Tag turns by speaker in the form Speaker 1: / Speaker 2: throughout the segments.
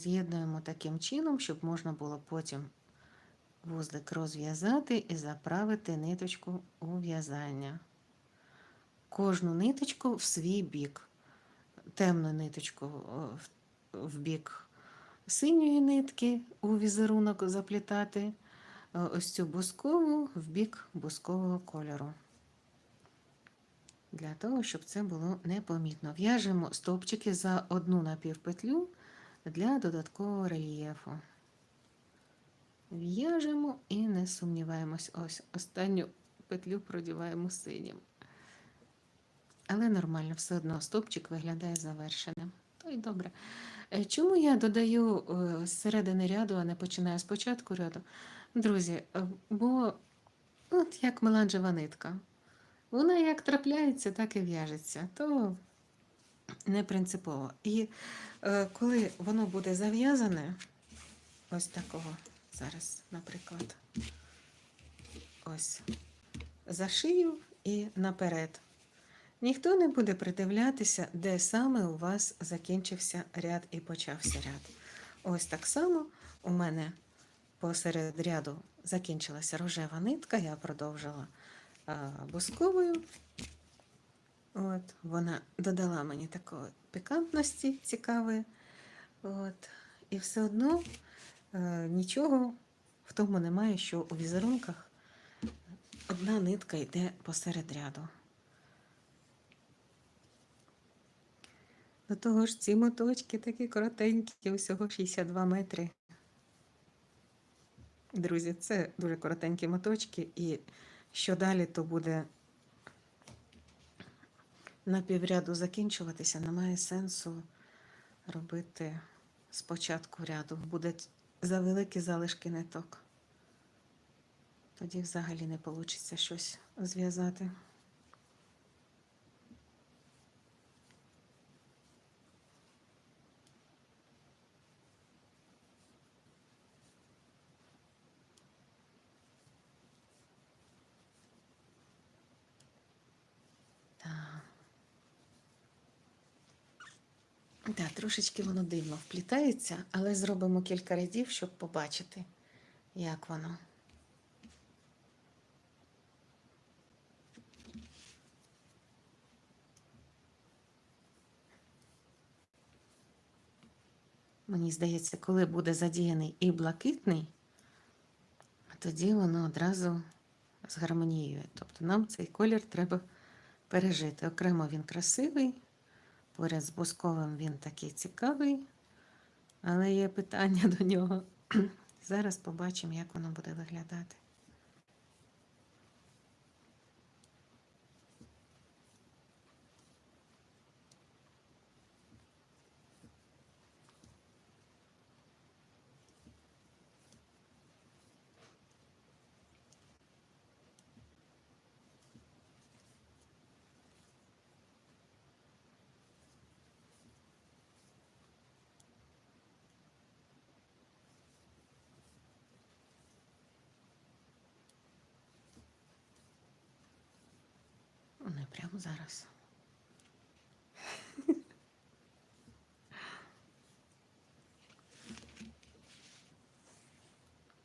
Speaker 1: З'єднуємо таким чином, щоб можна було потім вузлик розв'язати і заправити ниточку у в'язання. Кожну ниточку в свій бік. Темну ниточку в- в бік синьої нитки у візерунок заплітати, е, ось цю бускову в бік бускового кольору. Для того, щоб це було непомітно. В'яжемо стовпчики за одну напівпетлю для додаткового рельєфу. В'яжемо і не сумніваємось. Ось останню петлю продіваємо синім. Але нормально, все одно стовпчик виглядає завершеним. То й добре. Е, Чому я додаю е, з середини ряду, а не починаю з початку ряду? Друзі, е, бо от як меланжева нитка. Вона як трапляється, так і в'яжеться. То не принципово. І е, коли воно буде зав'язане, ось такого зараз, наприклад, ось за шию і наперед. Ніхто не буде придивлятися, де саме у вас закінчився ряд і почався ряд. Ось так само у мене посеред ряду закінчилася рожева нитка, я продовжила бусковою. От, вона додала мені такої пікантності цікавої. От, і все одно е, нічого в тому немає, що у візерунках одна нитка йде посеред ряду. До того ж, ці моточки такі коротенькі, усього 62 метри. Друзі, це дуже коротенькі моточки, і що далі, то буде на півряду закінчуватися, немає сенсу робити спочатку ряду. Буде за великі залишки ниток. Тоді взагалі не вийде щось зв'язати. Так, трошечки воно дивно вплітається, але зробимо кілька рядів, щоб побачити, як воно. Мені здається, коли буде задіяний і блакитний, тоді воно одразу згармоніює. Тобто нам цей колір треба пережити. Окремо він красивий, поряд з бусковим він такий цікавий, але є питання до нього. Зараз побачимо, як воно буде виглядати. Не прямо зараз.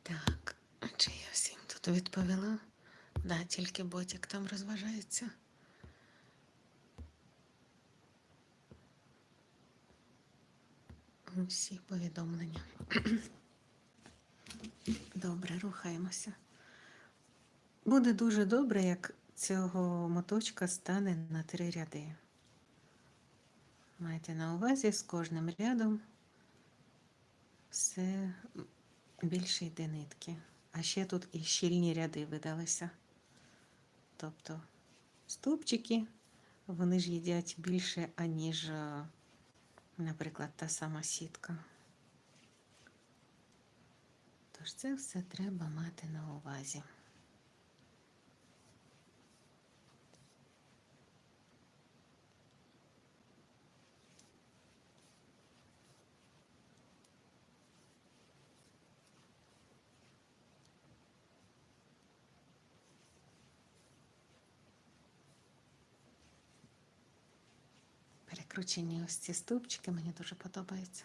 Speaker 1: Так, чи я всім тут відповіла? Да, тільки ботик там розважається. Усі повідомлення. Добре, рухаємося. Буде дуже добре, як цього моточка стане на три ряди. Майте на увазі з кожним рядом все більше йде нитки. А ще тут і щільні ряди видалися. Тобто стовпчики, вони ж їдять більше, аніж, е, наприклад, та сама сітка. Тож це все треба мати на увазі. Перекручені ось ці ступчики, мені дуже подобаються.